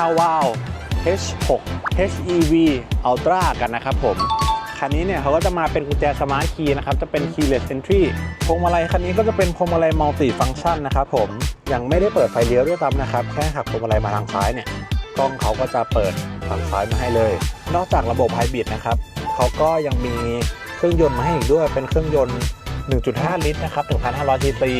h a w a l H6 HEV Ultra กันนะครับผม คันนี้เนี่ยเขาก็จะมาเป็นกุญแจสมาร์ทคีย์นะครับ จะเป็น keyless entry พวงมาลัยคันนี้ก็จะเป็นพวงมาลัยมัลติฟัง c t ชันนะครับผม ยังไม่ได้เปิดไฟเลี้ยวด้วยซ้ำนะครับ แค่หักพวงมาลัยมาทางซ้ายเนี่ย กล้องเขาก็จะเปิดฝั่งซ้ายมาให้เลย นอกจากระบบไฮบริดนะครับ เขาก็ยังมีเครื่องยนต์มาให้อีกด้วย เป็นเครื่องยนต์ 1.5 ลิตรนะครับ 1,500ซี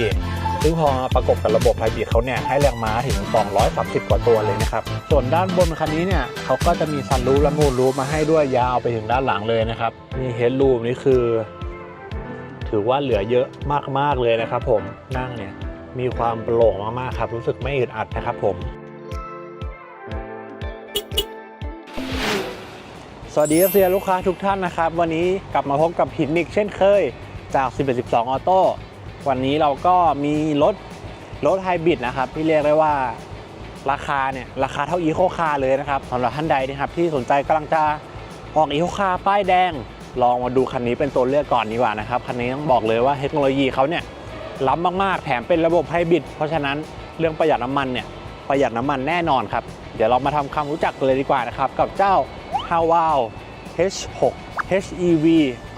ซึ่งพอมาประกบกับระบบไฮบริดเขาเนี่ยให้แรงม้าถึง 230 กว่าตัวเลยนะครับ ส่วนด้านบนคันนี้เนี่ยเขาก็จะมีซันรูฟและมูนรูฟมาให้ด้วยยาวไปถึงด้านหลังเลยนะครับนี่เฮดรูมนี่คือ ถือว่าเหลือเยอะมากๆเลยนะครับ ผมนั่งเนี่ยมีความโปร่งมากๆครับ รู้สึกไม่อึดอัดนะครับผมสวัสดีเซียลูกค้าทุกท่านนะครับ วันนี้กลับมาพบกับหินอีกเช่นเคยจาก 11 12 ออโต้ วันนี้เราก็มีรถรถไฮบริดนะครับที่เรียกได้ว่าราคาเนี่ยราคาเท่าอีโคคาเลยนะครับสำหรับท่านใดนะครับที่สนใจกำลังจะออกอีโคคาป้ายแดง ลองมาดูคันนี้เป็นตัวเลือกก่อนดีกว่านะครับคันนี้ต้องบอกเลยว่าเทคโนโลยีเขาเนี่ยล้ำมากๆแถมเป็นระบบไฮบริดเพราะฉะนั้นเรื่องประหยัดน้ำมันเนี่ยประหยัดน้ำมันแน่นอนครับ เดี๋ยวเรามาทำความรู้จักกันเลยดีกว่านะครับ กับเจ้า h a w a l H6 HEV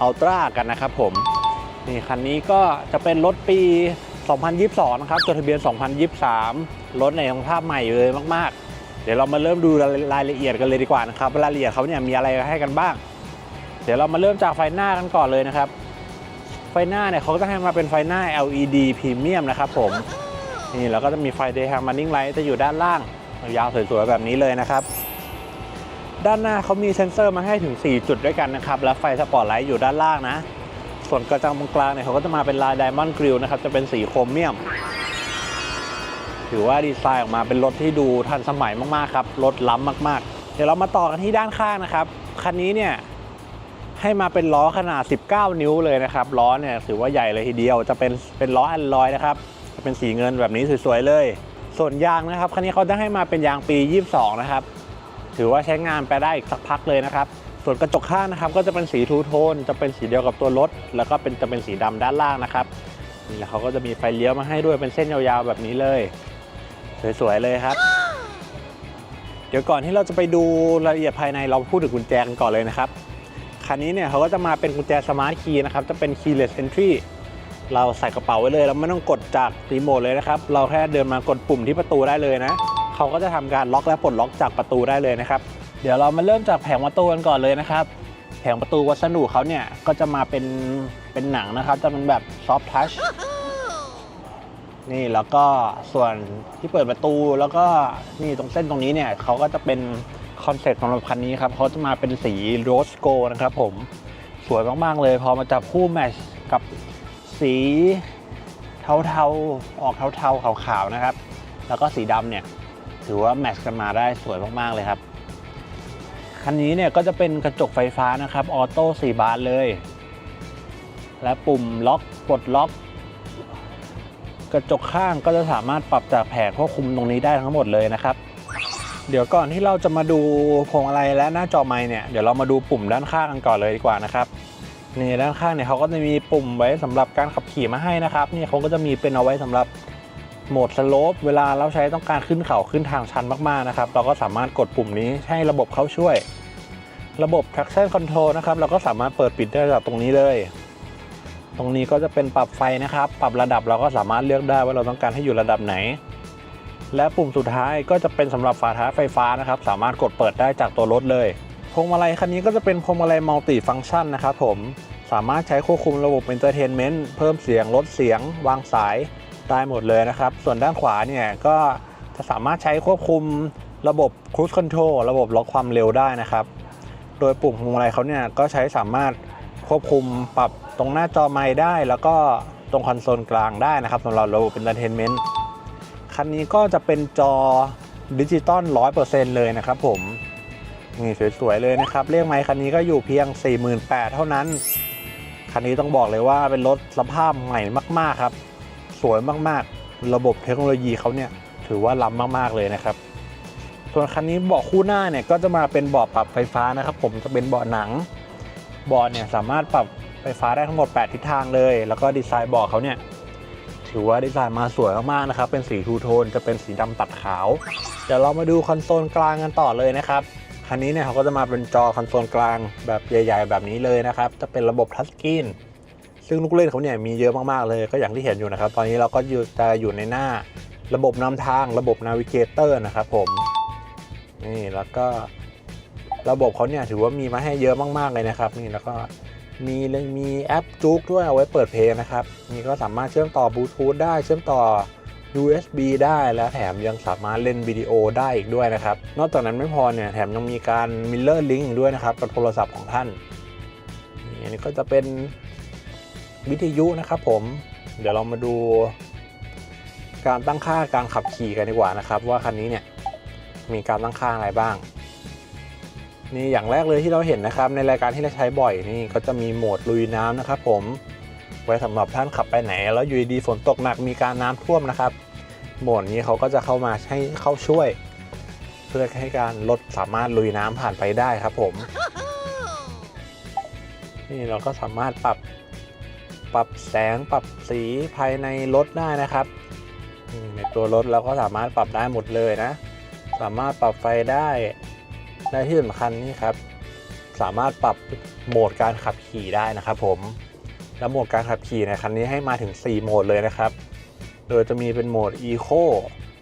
Ultra กันนะครับผม นี่คันนี้ก็จะเป็นรถปี 2022 นะครับจดทะเบียน 2023 รถในสภาพใหม่เลยมาก ๆ เดี๋ยวเรามาเริ่มดูรายละเอียดกันเลยดีกว่านะครับรายละเอียดเขาเนี่ยมีอะไรให้กันบ้าง เดี๋ยวเรามาเริ่มจากไฟหน้ากันก่อนเลยนะครับ ไฟหน้าเนี่ยเขาก็จะให้มาเป็นไฟหน้า LED พรีเมียมนะครับผมนี่แล้วก็จะมีไฟ daytime running light จะอยู่ด้านล่างยาวสวยๆแบบนี้เลยนะครับด้านหน้าเขามีเซ็นเซอร์มาให้ถึง 4 จุดด้วยกันนะครับ และไฟสปอตไลท์อยู่ด้านล่างนะ ส่วนกระจังตรงกลางเนี่ยเขาก็จะมาเป็นลายไดมอนด์กริลนะครับ จะเป็นสีโครเมียม ถือว่าดีไซน์ออกมาเป็นรถที่ดูทันสมัยมากๆครับ รถล้ำมากๆ เดี๋ยวเรามาต่อกันที่ด้านข้างนะครับ คันนี้เนี่ยให้มาเป็นล้อขนาด 19 นิ้วเลยนะครับ ล้อเนี่ยถือว่าใหญ่เลยทีเดียว จะเป็นเป็นล้ออัลลอยนะครับ จะเป็นสีเงินแบบนี้สวยๆเลย ส่วนยางนะครับ คันนี้เขาจะให้มาเป็นยางปี 22 นะครับ ถือว่าใช้งานไปได้อีกสักพักเลยนะครับ ส่วนกระจกข้างนะครับก็จะเป็นสีทูโทนจะเป็นสีเดียวกับตัวรถ แล้วก็เป็นจะเป็นสีดำด้านล่างนะครับนี่แล้วเขาก็จะมีไฟเลี้ยวมาให้ด้วยเป็นเส้นยาวๆแบบนี้เลย สวยๆเลยครับ เดี๋ยวก่อนที่เราจะไปดูรายละเอียดภายในเราพูดถึงกุญแจกันก่อนเลยนะครับคันนี้เนี่ยเขาก็จะมาเป็นกุญแจสมาร์ทคีย์นะครับจะเป็น keyless entry เราใส่กระเป๋าไว้เลยเราไม่ต้องกดจากรีโมทเลยนะครับ เราแค่เดินมากดปุ่มที่ประตูได้เลยนะเขาก็จะทำการล็อกและปลดล็อกจากประตูได้เลยนะครับ เดี๋ยวเรามาเริ่มจากแผงประตูกันก่อนเลยนะครับ แผงประตูวัสดุเขาเนี่ยก็จะมาเป็นเป็นหนังนะครับ จะเป็นแบบซอฟทัชนี่แล้วก็ส่วนที่เปิดประตูแล้วก็นี่ตรงเส้นตรงนี้เนี่ยเขาก็จะเป็นคอนเซ็ปต์สำหรับคันนี้ครับเขาจะมาเป็นสีโรสโกนะครับผมสวยมากๆเลย พอมาจับคู่แมทช์กับสีเทาๆออกเทาๆขาวๆนะครับ แล้วก็สีดำเนี่ยถือว่าแมทช์กันมาได้สวยมากๆเลยครับ คันนี้เนี่ยก็จะเป็นกระจกไฟฟ้านะครับออโต้4บานเลย และปุ่มล็อกปลดล็อก กระจกข้างก็จะสามารถปรับจากแผงควบคุมตรงนี้ได้ทั้งหมดเลยนะครับ เดี๋ยวก่อนที่เราจะมาดูพวงมาลัยและหน้าจอไมค์เนี่ยเดี๋ยวเรามาดูปุ่มด้านข้างกันก่อนเลยดีกว่านะครับนี่ด้านข้างเนี่ยเขาก็จะมีปุ่มไว้สำหรับการขับขี่มาให้นะครับนี่เขาก็จะมีเป็นเอาไว้สำหรับ โหมดสโลปเวลาเราใช้ต้องการขึ้นเขาขึ้นทางชันมากๆนะครับ เราก็สามารถกดปุ่มนี้ให้ระบบเข้าช่วย ระบบ traction control นะครับ เราก็สามารถเปิดปิดได้จากตรงนี้เลย ตรงนี้ก็จะเป็นปรับไฟนะครับ ปรับระดับเราก็สามารถเลือกได้ว่าเราต้องการให้อยู่ระดับไหน และปุ่มสุดท้ายก็จะเป็นสำหรับฝาท้ายไฟฟ้านะครับ สามารถกดเปิดได้จากตัวรถเลยพวงมาลัยคันนี้ก็จะเป็นพวงมาลัยมัลติฟัง c t ชันนะครับผมสามารถใช้ควบคุมระบบ Entertainment เพิ่มเสียงลดเสียง วางสาย ได้หมดเลยนะครับ ส่วนด้านขวาเนี่ยก็จะสามารถใช้ควบคุมระบบ Cruise Control ระบบล็อกความเร็วได้นะครับ โดยปุ่มพวงมาลัยเขาเนี่ยก็ใช้สามารถควบคุมปรับตรงหน้าจอไมค์ได้ แล้วก็ตรงคอนโซลกลางได้นะครับสำหรับระบบ Entertainment คันนี้ก็จะเป็นจอดิจิตอล100%เลยนะครับผมนี่สวย ๆ เลยนะครับเลขไมค์คันนี้ก็อยู่เพียง 48,000เท่านั้น คันนี้ต้องบอกเลยว่าเป็นรถสภาพใหม่มาก ๆ ครับ สวยมากๆ ระบบเทคโนโลยีเขาเนี่ยถือว่าล้ำมากๆเลยนะครับ ส่วนคันนี้เบาะคู่หน้าเนี่ยก็จะมาเป็นเบาะปรับไฟฟ้านะครับ ผมจะเป็นเบาะหนังเบาะเนี่ยสามารถปรับไฟฟ้าได้ทั้งหมด 8 ทิศทางเลย แล้วก็ดีไซน์เบาะเขาเนี่ยถือว่าดีไซน์มาสวยมากๆนะครับ เป็นสีทูโทนจะเป็นสีดำตัดขาว เดี๋ยวเรามาดูคอนโซลกลางกันต่อเลยนะครับคันนี้เนี่ยเขาก็จะมาเป็นจอคอนโซลกลางแบบใหญ่ ๆ แบบนี้เลยนะครับ จะเป็นระบบทัชสกรีน ซึ่งลูกเล่นเขาเนี่ยมีเยอะมากๆเลยก็อย่างที่เห็นอยู่นะครับ ตอนนี้เราก็จะอยู่ในหน้าระบบนำทางระบบนาวิเกเตอร์นะครับผมนี่แล้วก็ระบบเขาเนี่ยถือว่ามีมาให้เยอะมากๆเลยนะครับ นี่แล้วก็มีเลยมีแอปจุกด้วยเอาไว้เปิดเพลงนะครับนี่ก็สามารถเชื่อมต่อบลูทูธได้เชื่อมต่อ USB ได้และแถมยังสามารถเล่นวิดีโอได้อีกด้วยนะครับ นอกจากนั้นไม่พอเนี่ยแถมยังมีการ Mirror Link อีกด้วยนะครับกับโทรศัพท์ของท่านนี่อันนี้ก็จะเป็น วิทยุนะครับผมเดี๋ยวเรามาดูการตั้งค่าการขับขี่กันดีกว่านะครับ ว่าคันนี้เนี่ยมีการตั้งค่าอะไรบ้าง นี่อย่างแรกเลยที่เราเห็นนะครับ ในรายการที่เราใช้บ่อยนี่ก็จะมีโหมดลุยน้ำนะครับ ผมไว้สำหรับท่านขับไปไหน แล้วอยู่ดีๆฝนตกหนักมีการน้ำท่วมนะครับ โหมดนี้เขาก็จะเข้ามาให้เข้าช่วย เพื่อให้การรถสามารถลุยน้ำผ่านไปได้ครับผม นี่เราก็สามารถปรับ ปรับแสงปรับสีภายในรถได้นะครับ ในตัวรถเราก็สามารถปรับได้หมดเลยนะ สามารถปรับไฟได้และที่สำคัญนี่ครับ สามารถปรับโหมดการขับขี่ได้นะครับ ผมแล้วโหมดการขับขี่ในคันนี้ให้มาถึง 4 โหมดเลยนะครับ โดยจะมีเป็นโหมด Eco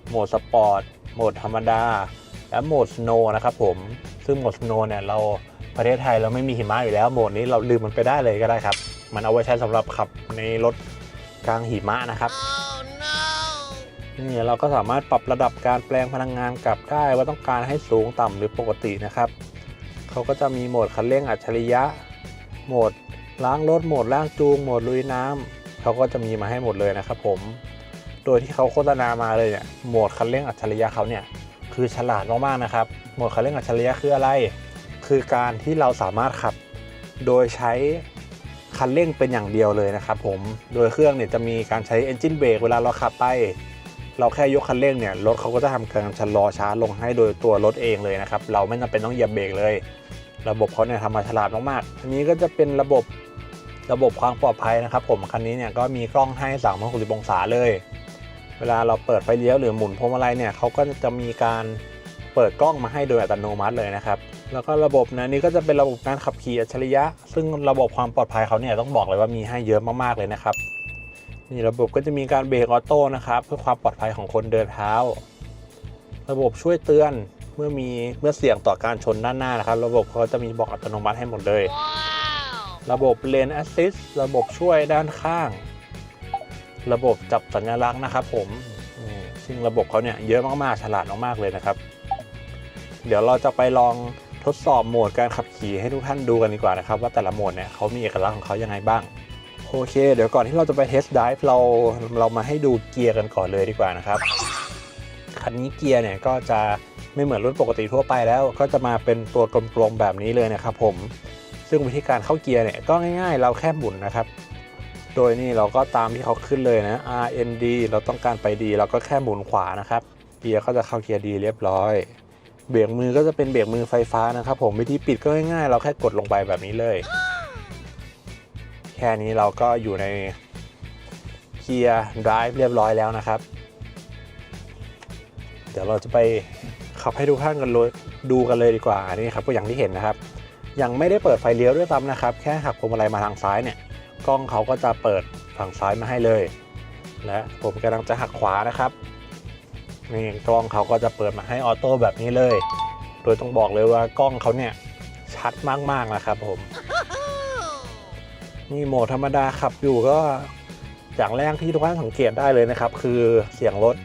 โหมด Sport โหมดธรรมดา และโหมด Snow นะครับผม ซึ่งโหมด Snow เนี่ยเราประเทศไทยเราไม่มีหิมะอยู่แล้วโหมดนี้เราลืมมันไปได้เลยก็ได้ครับ มันเอาไว้ใช้สำหรับขับในรถกลางหิมะนะครับนี่เราก็สามารถปรับระดับการแปลงพลังงานกลับได้ว่าต้องการให้สูงต่ำหรือปกตินะครับ เขาก็จะมีโหมดคันเร่งอัจฉริยะ โหมดล้างรถโหมดล้างจูงโหมดลุยน้ำเขาก็จะมีมาให้หมดเลยนะครับ ผม โดยที่เขาโฆษณามาเลยเนี่ยโหมดคันเร่งอัจฉริยะเขาเนี่ยคือฉลาดมากๆนะครับ โหมดคันเร่งอัจฉริยะคืออะไร คือการที่เราสามารถขับ โดยใช้ คันเร่งเป็นอย่างเดียวเลยนะครับผม โดยเครื่องเนี่ยจะมีการใช้ engine brake เวลาเราขับไป เราแค่ยกคันเร่งเนี่ยรถเขาก็จะทำการชะลอช้าลงให้โดยตัวรถเองเลยนะครับ เราไม่จำเป็นต้องเหยียบเบรกเลย ระบบเขาเนี่ยทำมาฉลาดมากๆอันนี้ก็จะเป็นระบบระบบความปลอดภัยนะครับผมคันนี้เนี่ยก็มีกล้องให้360องศาเลย เวลาเราเปิดไฟเลี้ยวหรือหมุนพวงมาลัยเนี่ยเขาก็จะมีการเปิดกล้องมาให้โดยอัตโนมัติเลยนะครับ แล้วก็ระบบนะนี้ก็จะเป็นระบบการขับขี่อัจฉริยะ ซึ่งระบบความปลอดภัยเขาเนี่ยต้องบอกเลยว่ามีให้เยอะมากๆเลยนะครับนี่ระบบก็จะมีการเบรกออโต้นะครับ เพื่อความปลอดภัยของคนเดินเท้า ระบบช่วยเตือนเมื่อมีเมื่อเสี่ยงต่อการชนด้านหน้านะครับ ระบบเขาจะมีบอกอัตโนมัติให้หมดเลย ระบบเลน assist ระบบช่วยด้านข้าง ระบบจับสัญลักษณ์นะครับ ผมซึ่งระบบเขาเนี่ยเยอะมากๆฉลาดมากๆเลยนะครับ เดี๋ยวเราจะไปลอง ทดสอบโหมดการขับขี่ให้ทุกท่านดูกันดีกว่านะครับ ว่าแต่ละโหมดเนี่ยเขามีเอกลักษณ์ของเขายังไงบ้างโอเค เดี๋ยวก่อนที่เราจะไปเทสต์ไดฟ์เราเรามาให้ดูเกียร์กันก่อนเลยดีกว่านะครับคันนี้เกียร์เนี่ยก็จะไม่เหมือนรุ่นปกติทั่วไปแล้ว ก็จะมาเป็นตัวกลมๆแบบนี้เลยนะครับผมซึ่งวิธีการเข้าเกียร์เนี่ยก็ง่ายๆ เราแค่หมุนนะครับ โดยนี่เราก็ตามที่เขาขึ้นเลยนะ R N D เราต้องการไปดี เราก็แค่หมุนขวานะครับ เกียร์ก็จะเข้าเกียร์ดีเรียบร้อย เบรกมือก็จะเป็นเบรกมือไฟฟ้านะครับ ผมวิธีปิดก็ง่ายๆ เราแค่กดลงไปแบบนี้เลย แค่นี้เราก็อยู่ในเกียร์ drive เรียบร้อยแล้วนะครับ เดี๋ยวเราจะไปขับให้ทุกท่านกันเลยดูกันเลยดีกว่านี่ครับก็อย่างที่เห็นนะครับ ยังไม่ได้เปิดไฟเลี้ยวด้วยซ้ำนะครับ แค่หักพวงมาลัยมาทางซ้ายเนี่ยกล้องเขาก็จะเปิดฝั่งซ้ายมาให้เลย และผมกำลังจะหักขวานะครับ นี่กล้องเขาก็จะเปิดมาให้ออโต้แบบนี้เลย โดยต้องบอกเลยว่ากล้องเขาเนี่ยชัดมากๆนะครับผมนี่โหมดธรรมดาขับอยู่ก็อย่างแรกที่ทุกท่านสังเกตได้เลยนะครับ คือเสียงรถ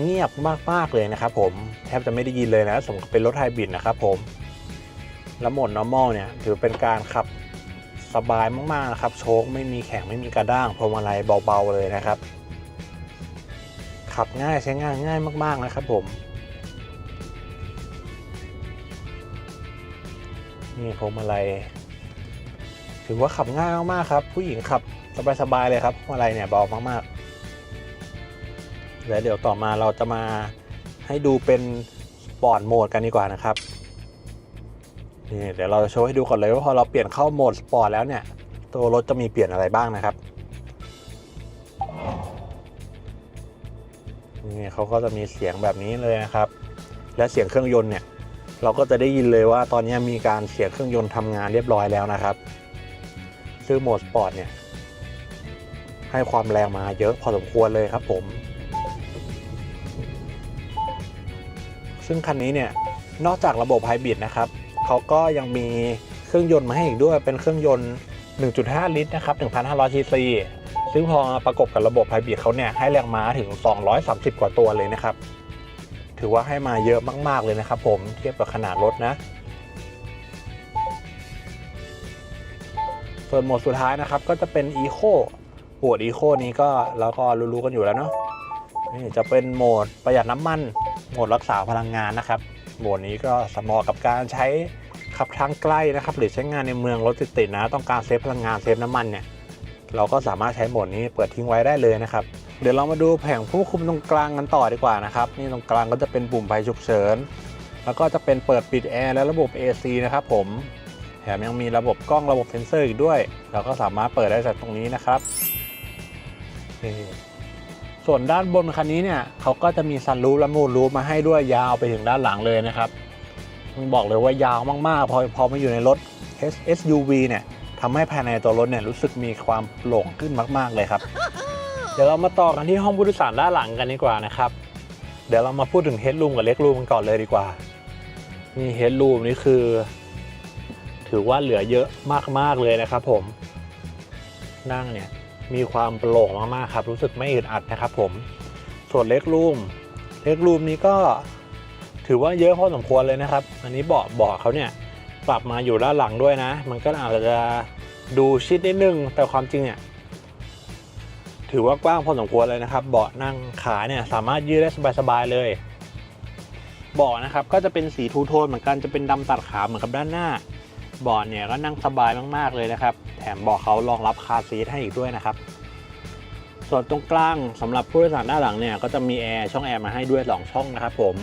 เงียบมากๆเลยนะครับผมแทบจะไม่ได้ยินเลยนะสมกับเป็นรถไฮบริดนะครับผมแล้วโหมด normal เนี่ยถือเป็นการขับสบายมากๆนะครับ โชคไม่มีแข็งไม่มีกระด้างพวงมาลัยเบาๆเลยนะครับ ขับง่ายใช้งานง่ายมาก ๆ นะครับผม นี่พวงมาลัยถือว่าขับง่ายมาก ๆ ครับ ผู้หญิงขับสบาย ๆ เลยครับพวงมาลัยเนี่ยเบามาก ๆ แล้วเดี๋ยวต่อมาเราจะมาให้ดูเป็นสปอร์ตโหมดกันดีกว่านะครับนี่เดี๋ยวเราจะโชว์ให้ดูก่อนเลยว่าพอเราเปลี่ยนเข้าโหมดสปอร์ตแล้วเนี่ย ตัวรถจะมีเปลี่ยนอะไรบ้างนะครับ นี่เขาก็จะมีเสียงแบบนี้เลยนะครับ และเสียงเครื่องยนต์เนี่ยเราก็จะได้ยินเลยว่าตอนนี้มีการเสียงเครื่องยนต์ทำงานเรียบร้อยแล้วนะครับซึ่งโหมดสปอร์ตเนี่ยให้ความแรงมาเยอะพอสมควรเลยครับผม ซึ่งคันนี้เนี่ยนอกจากระบบไฮบริดนะครับเขาก็ยังมีเครื่องยนต์มาให้อีกด้วยเป็นเครื่องยนต์ 1.5 ลิตรนะครับ 1,500ซีซี ซึ่งพอประกบกับระบบไฮบริดเขาเนี่ยให้แรงม้าถึง 230 กว่าตัวเลยนะครับ ถือว่าให้มาเยอะมากๆเลยนะครับผมเทียบกับขนาดรถนะ ส่วนโหมดสุดท้ายนะครับก็จะเป็น Eco โหมด Eco นี้ก็เราก็รู้ๆกันอยู่แล้วเนาะนี่จะเป็นโหมดประหยัดน้ำมัน โหมดรักษาพลังงานนะครับโหมดนี้ก็สเหมาะกับการใช้ขับทางไกลนะครับ หรือใช้งานในเมืองรถติดๆนะ ต้องการเซฟพลังงานเซฟน้ำมันเนี่ย เราก็สามารถใช้โหมดนี้เปิดทิ้งไว้ได้เลยนะครับ เดี๋ยวเรามาดูแผงผู้คุมตรงกลางกันต่อดีกว่านะครับ นี่ตรงกลางก็จะเป็นปุ่มไฟฉุกเฉิน แล้วก็จะเป็นเปิดปิดแอร์และระบบ AC นะครับผม แถมยังมีระบบกล้องระบบเซ็นเซอร์อีกด้วย เราก็สามารถเปิดได้จากตรงนี้นะครับส่วนด้านบนคันนี้เนี่ยเขาก็จะมีซันรูฟและมูนรูฟมาให้ด้วยยาวไปถึงด้านหลังเลยนะครับต้องบอกเลยว่ายาวมากๆ พอพอมาอยู่ในรถ SUV เนี่ย ทำให้ภายในตัวรถเนี่ยรู้สึกมีความโปร่งขึ้นมาก ๆ เลยครับ เดี๋ยวเรามาต่อกันที่ห้องผู้โดยสารด้านหลังกันดีกว่านะครับ เดี๋ยวเรามาพูดถึงเฮดรูมกับเล็กรูมกันก่อนเลยดีกว่า นี่เฮดรูมนี่คือ ถือว่าเหลือเยอะมาก ๆ เลยนะครับผม นั่งเนี่ยมีความโปร่งมาก ๆ ครับ รู้สึกไม่อึดอัดนะครับผม ส่วนเล็กรูม เล็กรูมนี้ก็ถือว่าเยอะพอสมควรเลยนะครับ อันนี้เบาะเบาะเขาเนี่ย ปรับมาอยู่ด้านหลังด้วยนะ มันก็อาจจะดูชิดนิดนึง แต่ความจริงเนี่ยถือว่ากว้างพอสมควรเลยนะครับ เบาะนั่งขาเนี่ยสามารถยืดได้สบายๆเลยเบาะนะครับก็จะเป็นสีทูโทนเหมือนกันจะเป็นดำตัดขาวเหมือนกับด้านหน้าเบาะเนี่ยก็นั่งสบายมากๆเลยนะครับ แถมเบาะเขารองรับคาซีทให้อีกด้วยนะครับ ส่วนตรงกลางสำหรับผู้โดยสารด้านหลังเนี่ยก็จะมีแอร์ช่องแอร์มาให้ด้วย2ช่องนะครับผม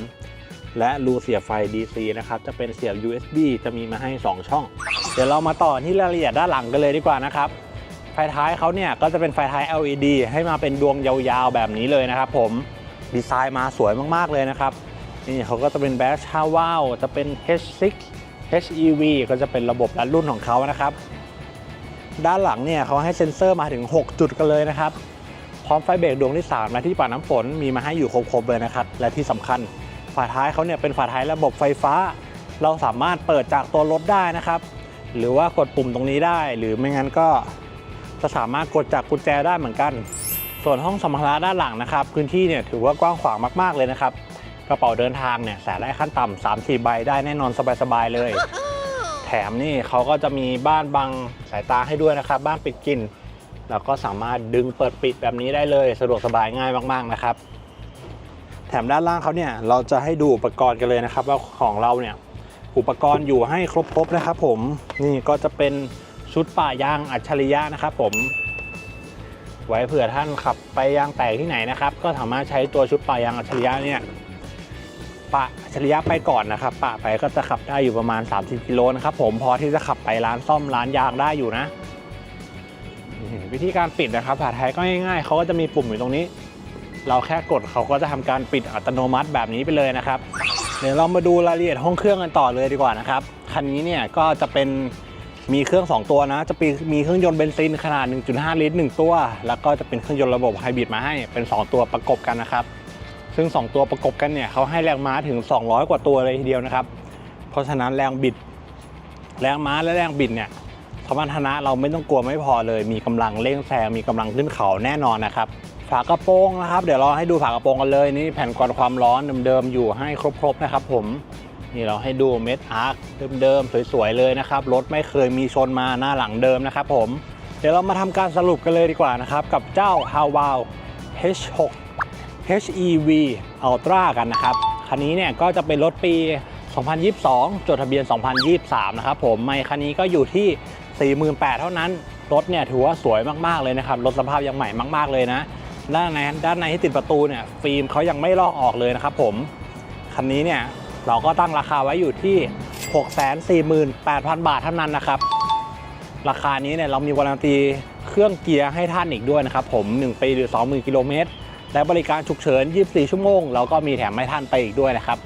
และรูเสียบไฟ DC นะครับ จะเป็นเสียบ USB จะมีมาให้ 2 ช่อง เดี๋ยวเรามาต่อที่รายละเอียดด้านหลังกันเลยดีกว่านะครับ ไฟท้ายเขาเนี่ยก็จะเป็นไฟท้าย LED ให้มาเป็นดวงยาวๆแบบนี้เลยนะครับผม ดีไซน์มาสวยมากๆเลยนะครับ นี่เขาก็จะเป็นแบชชาวาวจะเป็น H6 HEV ก็จะเป็นระบบรัดรุ่นของเขานะครับ ด้านหลังเนี่ยเขาให้เซ็นเซอร์มาถึง 6 จุดกันเลยนะครับ พร้อมไฟเบรกดวงที่ 3 และที่ปัดน้ำฝนมีมาให้อยู่ครบๆเลยนะครับ และที่สำคัญ ฝาท้ายเขาเนี่ยเป็นฝาท้ายระบบไฟฟ้า เราสามารถเปิดจากตัวรถได้นะครับ หรือว่ากดปุ่มตรงนี้ได้ หรือไม่งั้นก็จะสามารถกดจากกุญแจได้เหมือนกัน ส่วนห้องสัมภาระด้านหลังนะครับ พื้นที่เนี่ยถือว่ากว้างขวางมากๆเลยนะครับ กระเป๋าเดินทางเนี่ยใส่ได้ขั้นต่ำสามสี่ใบได้แน่นอนสบายๆเลย แถมนี่เขาก็จะมีบ้านบังสายตาให้ด้วยนะครับ บ้านปิดกลินแล้วก็สามารถดึงเปิดปิดแบบนี้ได้เลย สะดวกสบายง่ายมากๆนะครับ แถมด้านล่างเขาเนี่ยเราจะให้ดูอุปกรณ์กันเลยนะครับ ว่าของเราเนี่ยอุปกรณ์อยู่ให้ครบๆนะครับผมนี่ก็จะเป็นชุดป่ายางอัจฉริยะนะครับผม ไว้เผื่อท่านขับไปยางแตกที่ไหนนะครับ ก็สามารถใช้ตัวชุดป่ายางอัจฉริยะเนี่ยปะอัจฉริยะไปก่อนนะครับ ปะไปก็จะขับได้อยู่ประมาณ 30กิโลนะครับผมพอที่จะขับไปร้านซ่อมร้านยางได้อยู่นะ วิธีการปิดนะครับผ่าไทยก็ง่ายๆเขาก็จะมีปุ่มอยู่ตรงนี้ เราแค่กดเขาก็จะทำการปิดอัตโนมัติแบบนี้ไปเลยนะครับ เดี๋ยวเรามาดูรายละเอียดห้องเครื่องกันต่อเลยดีกว่านะครับ คันนี้เนี่ยก็จะเป็นมีเครื่อง 2 ตัวนะ จะมีเครื่องยนต์เบนซินขนาด 1.5 ลิตร 1 ตัว แล้วก็จะเป็นเครื่องยนต์ระบบไฮบริดมาให้ เป็น 2 ตัวประกบกันนะครับ ซึ่ง 2 ตัวประกบกันเนี่ยเขาให้แรงม้าถึง 200 กว่าตัวเลยทีเดียวนะครับ เพราะฉะนั้นแรงบิด แรงม้าและแรงบิดเนี่ยสมรรถนะเราไม่ต้องกลัวไม่พอเลย มีกำลังเร่งแซง มีกำลังขึ้นเขาแน่นอนนะครับ ฝากระโปรงนะครับ เดี๋ยวเราให้ดูฝากระโปรงกันเลยนี่แผ่นกรองความร้อนเดิมๆอยู่ให้ครบๆนะครับ ผมนี่เราให้ดูเม็ดอาร์คเดิมๆสวยๆเลยนะครับรถไม่เคยมีชนมาหน้าหลังเดิมนะครับผมเดี๋ยวเรามาทำการสรุปกันเลยดีกว่านะครับ กับเจ้า h a w a l H6 HEV Ultra กันนะครับคันนี้เนี่ยก็จะเป็นรถปี 2022 จดทะเบียน 2023 นะครับผมไม่คันนี้ก็อยู่ที่ 48,000เท่านั้น รถเนี่ยถือว่าสวยมากๆเลยนะครับ รถสภาพยังใหม่มาก ๆเลยนะ ด้านในด้านในที่ติดประตูเนี่ยฟิล์มเขายังไม่ลอกออกเลยนะครับผมคันนี้เนี่ยเราก็ตั้งราคาไว้อยู่ที่ 648,000 บาทเท่านั้นนะครับ ราคานี้เนี่ยเรามีวารันตีเครื่องเกียร์ให้ท่านอีกด้วยนะครับผม 1 ปีหรือ 20,000 กิโลเมตร และบริการฉุกเฉิน 24 ชั่วโมง เราก็มีแถมให้ท่านไปอีกด้วยนะครับ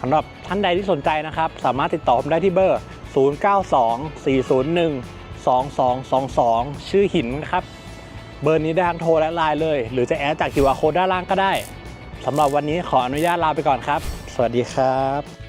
สำหรับท่านใดที่สนใจนะครับ สามารถติดต่อผมได้ที่เบอร์ 0924012222 ชื่อหินครับ เบอร์นี้ได้ทั้งโทรและไลน์เลย หรือจะแอดจาก QR Code ด้านล่างก็ได้สำหรับวันนี้ขออนุญาตลาไปก่อนครับ สวัสดีครับ